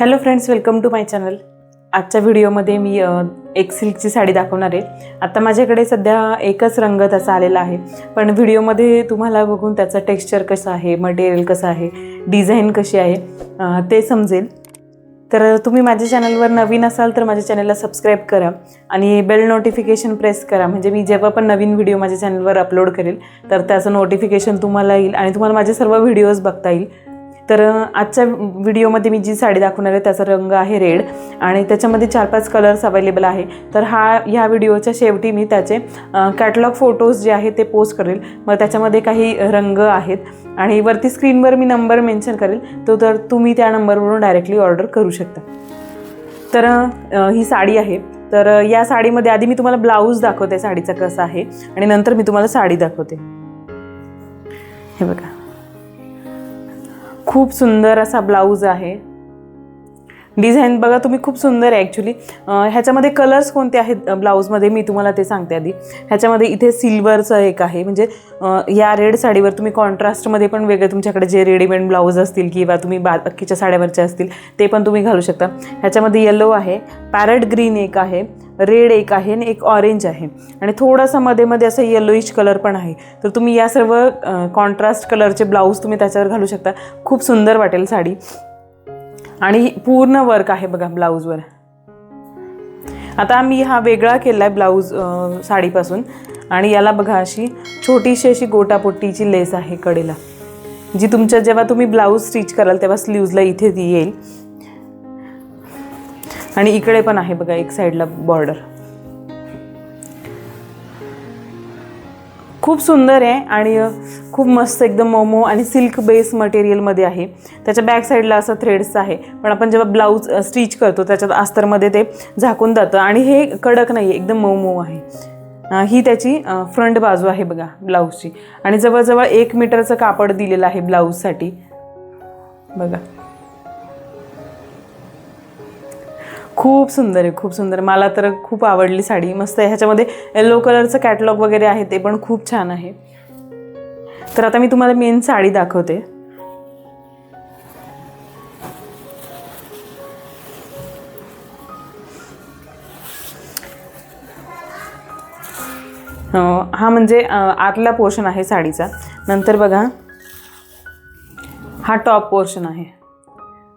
Hello friends welcome to my channel आजच्या व्हिडिओमध्ये मी एक सिल्कची साडी दाखवणार आहे. आता माझ्याकडे सध्या एकच रंग त्याचा आलेला आहे. पण व्हिडिओमध्ये तुम्हाला बघून त्याचं टेक्स्चर कसं आहे मटेरियल कसं आहे डिझाईन कशी आहे ते समजेल. तर तुम्ही माझ्या चॅनलवर नवीन असाल तर माझ्या चॅनलला सबस्क्राईब करा आणि बेल नोटिफिकेशन प्रेस करा. म्हणजे मी जेव्हा पण नवीन व्हिडिओ माझ्या चॅनलवर अपलोड करेल तर त्याचं नोटिफिकेशन तुम्हाला येईल आणि तुम्हाला माझे सर्व व्हिडिओज बघता येईल. तर आजच्या व्हिडिओमध्ये मी जी साडी दाखवणार आहे त्याचा रंग आहे रेड आणि त्याच्यामध्ये चार पाच कलर्स अवेलेबल आहे. तर हा ह्या व्हिडिओच्या शेवटी मी त्याचे कॅटलॉग फोटोज जे आहेत ते पोस्ट करेल. मग त्याच्यामध्ये काही रंग आहेत आणि वरती स्क्रीनवर मी नंबर मेन्शन करेल. तो तर तुम्ही त्या नंबरवरून डायरेक्टली ऑर्डर करू शकता. तर ही साडी आहे. तर या साडीमध्ये आधी मी तुम्हाला ब्लाऊज दाखवते साडीचा कसा आहे आणि नंतर मी तुम्हाला साडी दाखवते. हे बघा. खूप सुंदर असा ब्लाऊज आहे. डिझाईन बघा तुम्ही खूप सुंदर आहे ॲक्च्युली ह्याच्यामध्ये कलर्स कोणते आहेत? ब्लाऊजमध्ये मी तुम्हाला ते सांगते आधी. ह्याच्यामध्ये इथे सिल्वरचं एक आहे. म्हणजे या रेड साडीवर तुम्ही कॉन्ट्रास्टमध्ये पण वेगळे तुमच्याकडे जे रेडीमेड ब्लाऊज असतील किंवा तुम्ही बा बाकीच्या साड्यावरचे असतील ते पण तुम्ही घालू शकता. ह्याच्यामध्ये येलो आहे. पॅरेट ग्रीन एक आहे. रेड एक आहे आणि एक ऑरेंज आहे. आणि थोडासा मध्ये मध्ये असं येलोइश कलर पण आहे. तर तुम्ही या सर्व कॉन्ट्रास्ट कलरचे ब्लाऊज तुम्ही त्याच्यावर घालू शकता. खूप सुंदर वाटेल साडी. आणि पूर्ण वर्क आहे बघा ब्लाऊजवर आता मी हा वेगळा केला आहे ब्लाऊज साडीपासून. आणि याला बघा अशी छोटीशी अशी गोटापोटीची लेस आहे कडेला. जी तुमच्या जेव्हा तुम्ही ब्लाऊज स्टिच कराल तेव्हा स्लीव्जला इथे ती येईल. आणि इकडे पण आहे बघा एक साईडला बॉर्डर खूप सुंदर आहे आणि खूप मस्त एकदम मोमो आणि सिल्क बेस मटेरियलमध्ये आहे. त्याच्या बॅक साईडला असं थ्रेड्स आहे. पण आपण जेव्हा ब्लाऊज स्टिच करतो त्याच्यात अस्तरमध्ये ते झाकून जातं आणि हे कडक नाही आहे एकदम मऊ आहे. ही त्याची फ्रंट बाजू आहे बघा ब्लाऊजची आणि जवळजवळ एक मीटरचं कापड दिलेलं आहे ब्लाऊजसाठी बघा. खूप सुंदर आहे खूप सुंदर. मला तर खूप आवडली साडी. मस्त आहे. ह्याच्यामध्ये येलो कलरचं कॅटलॉग वगैरे आहे ते पण खूप छान आहे. तर आता मी तुम्हाला मेन साडी दाखवते. हा म्हणजे आतला पोर्शन आहे साडीचा. नंतर बघा. हा टॉप पोर्शन आहे.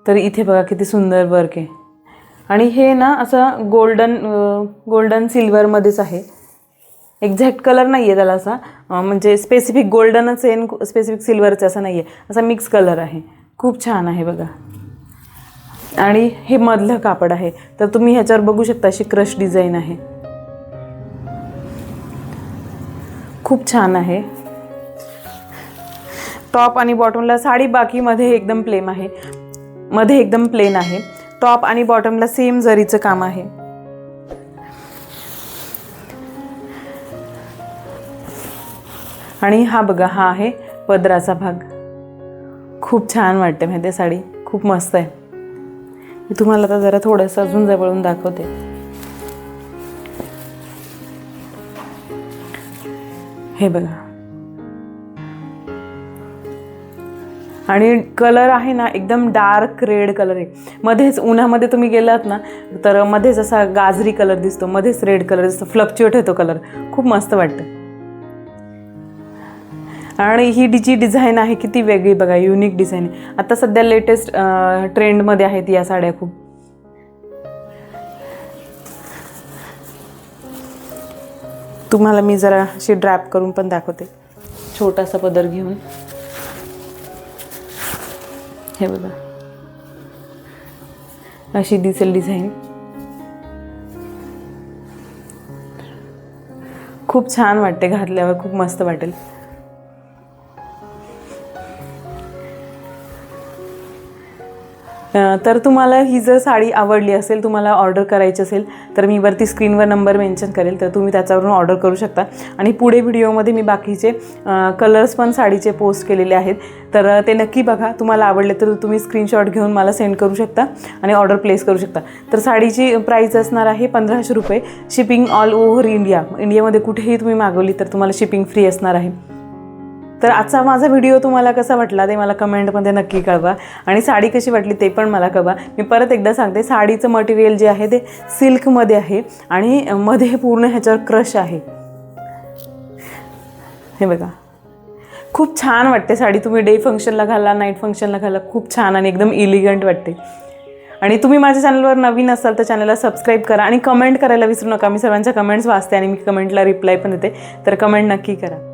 तर इथे बघा किती सुंदर वर्क आहे. आणि हे ना असं गोल्डन गोल्डन सिल्वरमध्येच आहे. एक्झॅक्ट कलर नाही आहे त्याला असा. म्हणजे स्पेसिफिक गोल्डनच आहे स्पेसिफिक सिल्वरचं असं नाही आहे असा मिक्स कलर आहे. खूप छान आहे बघा. आणि हे मधलं कापड आहे. तर तुम्ही ह्याच्यावर बघू शकता अशी क्रश डिझाईन आहे. खूप छान आहे. टॉप आणि बॉटमला साडी बाकीमध्ये एकदम प्लेन आहे. मध्ये एकदम प्लेन आहे. टॉप आणि बॉटमला सेम जरीचं काम आहे. आणि हा बघा हा आहे पदराचा भाग. खूप छान वाटते माहिती आहे साडी. खूप मस्त आहे. मी तुम्हाला आता जरा थोडंसं अजून जवळून दाखवते. हे बघा. आणि कलर आहे ना एकदम डार्क रेड कलर आहे. मध्येच उन्हामध्ये तुम्ही गेलात ना तर मध्येच असा गाजरी कलर दिसतो मध्येच रेड कलर दिसतो फ्लक्च्युएट होतो कलर. खूप मस्त वाटतं. आणि ही डी जी डिझाईन आहे किती वेगळी बघा युनिक डिझाईन आहे. आता सध्या लेटेस्ट ट्रेंडमध्ये आहेत या साड्या खूप. तुम्हाला मी जरा अशी ड्रॅप करून पण दाखवते. छोटासा पदर घेऊन. हे बघा. अशी दिसेल डिझाईन खूप छान वाटते घातल्यावर खूप मस्त वाटेल. तर तुम्हाला ही जर साडी आवडली असेल तुम्हाला ऑर्डर करायची असेल तर मी वरती स्क्रीनवर नंबर मेन्शन करेल तर तुम्ही त्याच्यावरून ऑर्डर करू शकता. आणि पुढे व्हिडिओमध्ये मी बाकीचे कलर्स पण साडीचे पोस्ट केलेले आहेत. तर ते नक्की बघा. तुम्हाला आवडले तर तुम्ही स्क्रीनशॉट घेऊन मला सेंड करू शकता आणि ऑर्डर प्लेस करू शकता. तर साडीची प्राईस असणार आहे पंधराशे रुपये. Shipping all over India. इंडियामध्ये कुठेही तुम्ही मागवली तर तुम्हाला शिपिंग फ्री असणार आहे. तर आजचा माझा व्हिडिओ तुम्हाला कसा वाटला ते मला कमेंटमध्ये नक्की कळवा. आणि साडी कशी वाटली ते पण मला कळवा. मी परत एकदा सांगते साडीचं मटेरियल जे आहे ते सिल्कमध्ये आहे आणि मध्ये पूर्ण ह्याच्यावर क्रश आहे. हे बघा. खूप छान वाटते साडी. तुम्ही डे फंक्शनला घाला नाईट फंक्शनला घाला खूप छान आणि एकदम इलिगंट वाटते. आणि तुम्ही माझ्या चॅनलवर नवीन असाल तर चॅनलला सबस्क्राईब करा आणि कमेंट करायला विसरू नका. मी सर्वांच्या कमेंट्स वाचते आणि मी कमेंटला रिप्लाय पण देते. तर कमेंट नक्की करा.